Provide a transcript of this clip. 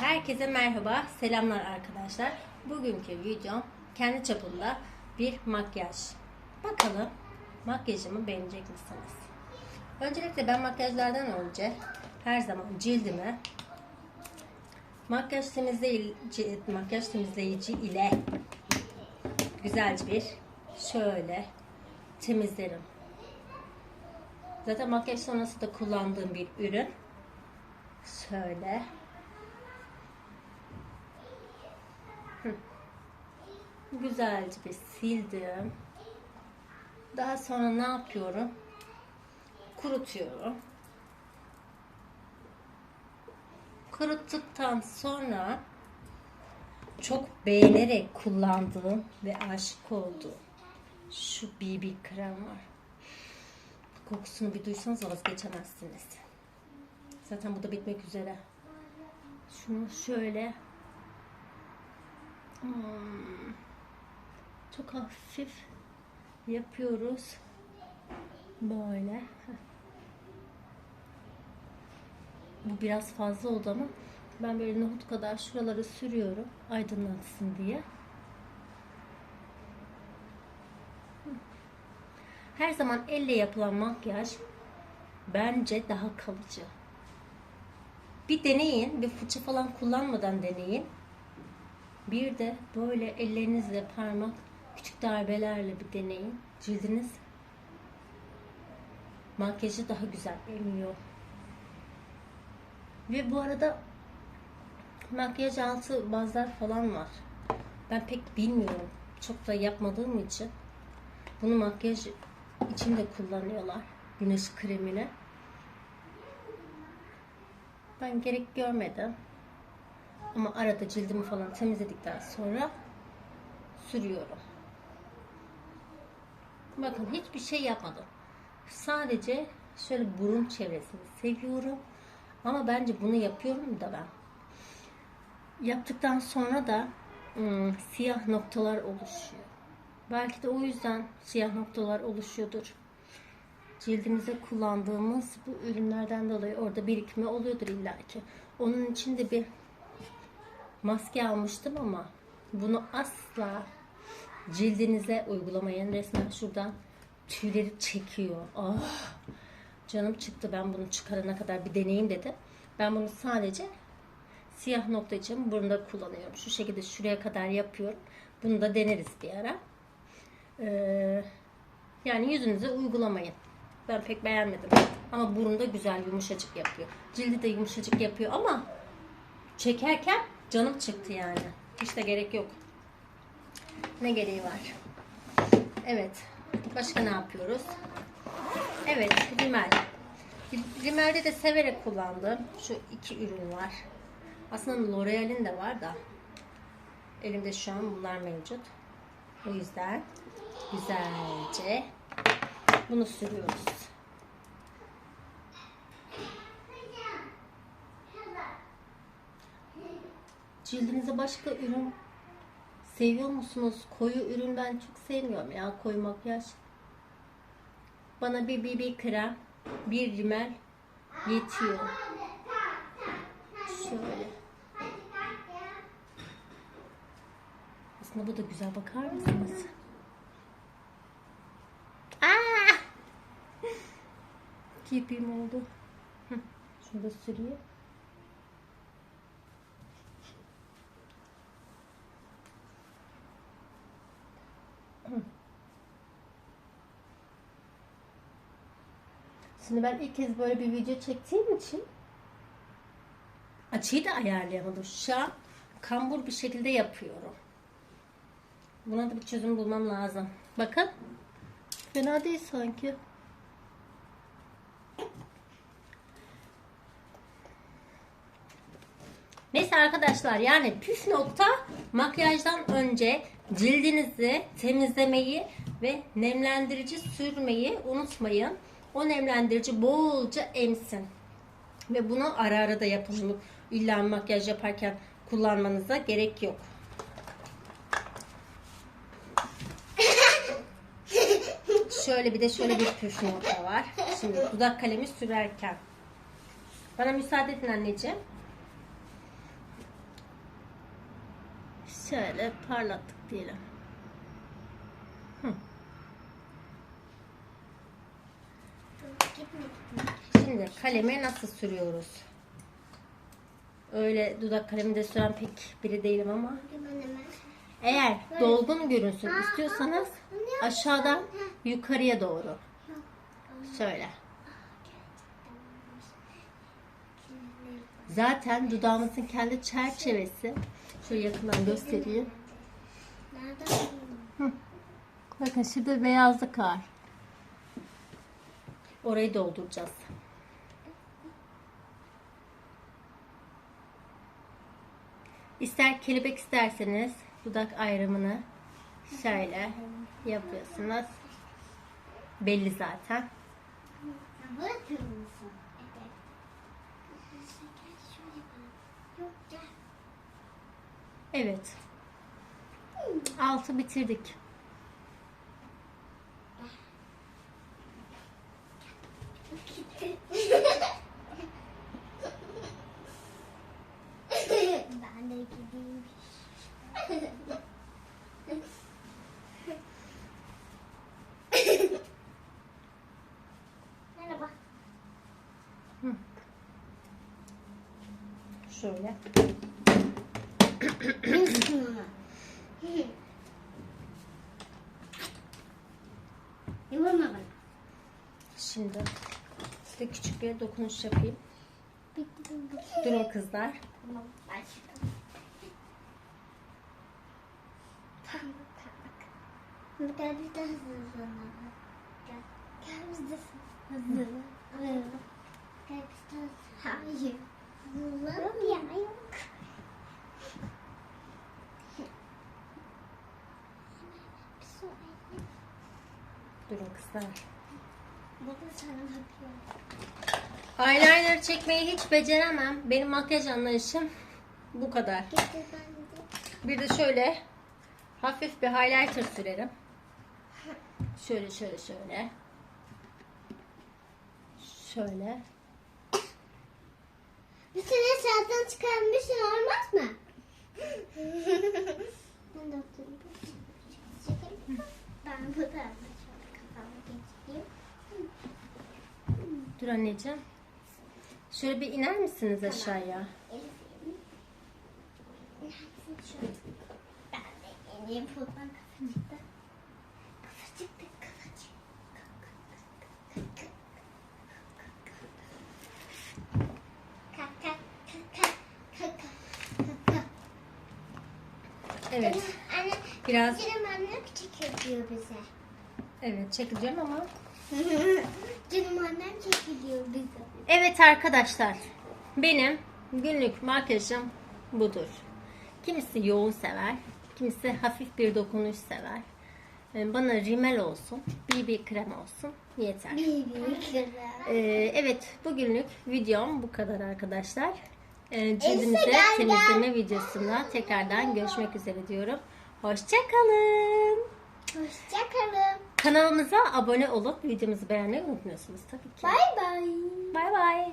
Herkese merhaba, selamlar arkadaşlar. Bugünkü videom kendi çapında bir makyaj. Bakalım makyajımı beğenecek misiniz? Öncelikle ben makyajlardan önce her zaman cildimi makyaj temizleyici, makyaj temizleyici ile güzelce bir şöyle temizlerim. Zaten makyaj sonrası da kullandığım bir ürün. Şöyle. Hı. Güzelce bir sildim. Daha sonra ne yapıyorum? Kurutuyorum. Kuruttuktan sonra çok beğenerek kullandığım ve aşık olduğum şu BB krem var. Kokusunu bir duysanız vazgeçemezsiniz. Zaten bu da bitmek üzere. Şunu şöyle Hmm. çok hafif yapıyoruz. Böyle. Bu biraz fazla oldu ama ben böyle nohut kadar şuraları sürüyorum aydınlatsın diye. Her zaman elle yapılan makyaj bence daha kalıcı. Bir deneyin, bir fıçı falan kullanmadan deneyin. Bir de böyle ellerinizle parmak küçük darbelerle bir deneyin. Cildiniz makyajı daha güzel emiyor. Ve bu arada makyaj altı bazlar falan var. Ben pek bilmiyorum. Çok da yapmadığım için. Bunu makyaj için de kullanıyorlar. Güneş kremini. Ben gerek görmedim. Ama arada cildimi falan temizledikten sonra sürüyorum. Bakın hiçbir şey yapmadım. Sadece şöyle burun çevresini seviyorum. Ama bence bunu yapıyorum da ben. Yaptıktan sonra da ım, siyah noktalar oluşuyor. Belki de o yüzden siyah noktalar oluşuyordur. Cildimize kullandığımız bu ürünlerden dolayı orada birikme oluyordur illaki. Onun için de bir maske almıştım ama bunu asla cildinize uygulamayın. Resmen şuradan tüyleri çekiyor. Ah, canım çıktı ben bunu çıkarana kadar bir deneyeyim dedi. Ben bunu sadece siyah nokta için burada kullanıyorum. Şu şekilde şuraya kadar yapıyorum. Bunu da deneriz bir ara. Ee, yani yüzünüze uygulamayın. Ben pek beğenmedim. Ama burunda güzel yumuşacık yapıyor. Cildi de yumuşacık yapıyor ama çekerken canım çıktı yani. Hiç de gerek yok. Ne gereği var? Evet. Başka ne yapıyoruz? Evet, rimel. Rimelde de severek kullandığım şu iki ürün var. Aslında L'Oreal'in de var da elimde şu an bunlar mevcut. O yüzden güzelce bunu sürüyoruz. Cildinize başka ürün seviyor musunuz? Koyu ürün ben çok sevmiyorum ya koyu makyaj. Bana bir BB krem, bir rimel yetiyor. Şöyle. Aslında bu da güzel bakar mısınız? Aa! Kirpiğim oldu. Şunu da süreyim. Şimdi ben ilk kez böyle bir video çektiğim için açıyı da ayarlayamadım. Şu an kambur bir şekilde yapıyorum. Buna da bir çözüm bulmam lazım. Bakın. Fena değil sanki. Neyse arkadaşlar yani püf nokta makyajdan önce cildinizi temizlemeyi ve nemlendirici sürmeyi unutmayın. O nemlendirici bolca emsin. Ve bunu ara ara da yapın. İlla makyaj yaparken kullanmanıza gerek yok. Şöyle bir de şöyle bir püf nokta var. Şimdi dudak kalemi sürerken. Bana müsaade edin anneciğim. Şöyle parlattık diyelim. Hı. Şimdi kaleme nasıl sürüyoruz? Öyle dudak kaleminde süren pek biri değilim ama eğer dolgun görünsün istiyorsanız aşağıdan yukarıya doğru. Şöyle. Zaten dudağımızın kendi çerçevesi. Şöyle yakından göstereyim. Nereden? Bakın şurada beyazlık var. Orayı dolduracağız. İster kelebek isterseniz dudak ayrımını şöyle yapıyorsunuz. Belli zaten. Bırakır mısın? Evet. Gel şöyle bana. Yok gel. Evet. Altı bitirdik. ben de gideyim. Şöyle. Şimdi size küçük bir dokunuş yapayım. Durun kızlar. Tamam. Gel bir de hazırlanalım. Gel. Gel biz de hazırlanalım. Gel biz de Hayır. Hazırlanalım ya sonraki. Durun kızlar. Eyeliner çekmeyi hiç beceremem. Benim makyaj anlayışım bu kadar. Bir de şöyle hafif bir highlighter sürerim. Şöyle şöyle şöyle. Şöyle. Bir sene saatten çıkarmışsın olmaz mı? ben. Çekelim. Ben bu tarafa şöyle kafamı geçireyim. Dur anneciğim. Şöyle bir iner misiniz aşağıya? Şu an? Ben de ineyim Evet. Anne, Biraz Canım annem çekiliyor bize. evet çekeceğim ama. Canım annem çekiliyor bize. Evet arkadaşlar. Benim günlük makyajım budur. Kimisi yoğun sever. Kimisi hafif bir dokunuş sever. Ee, Bana rimel olsun, BB krem olsun yeter. Baby güzel. Ee, evet bugünlük videom bu kadar arkadaşlar. Cildimizi Elsa, gel, temizleme videosunda tekrardan görüşmek üzere diyorum. Hoşçakalın. Hoşçakalın. Kanalımıza abone olup videomuzu beğenmeyi unutmuyorsunuz tabii ki. Bay bay. Bay bay.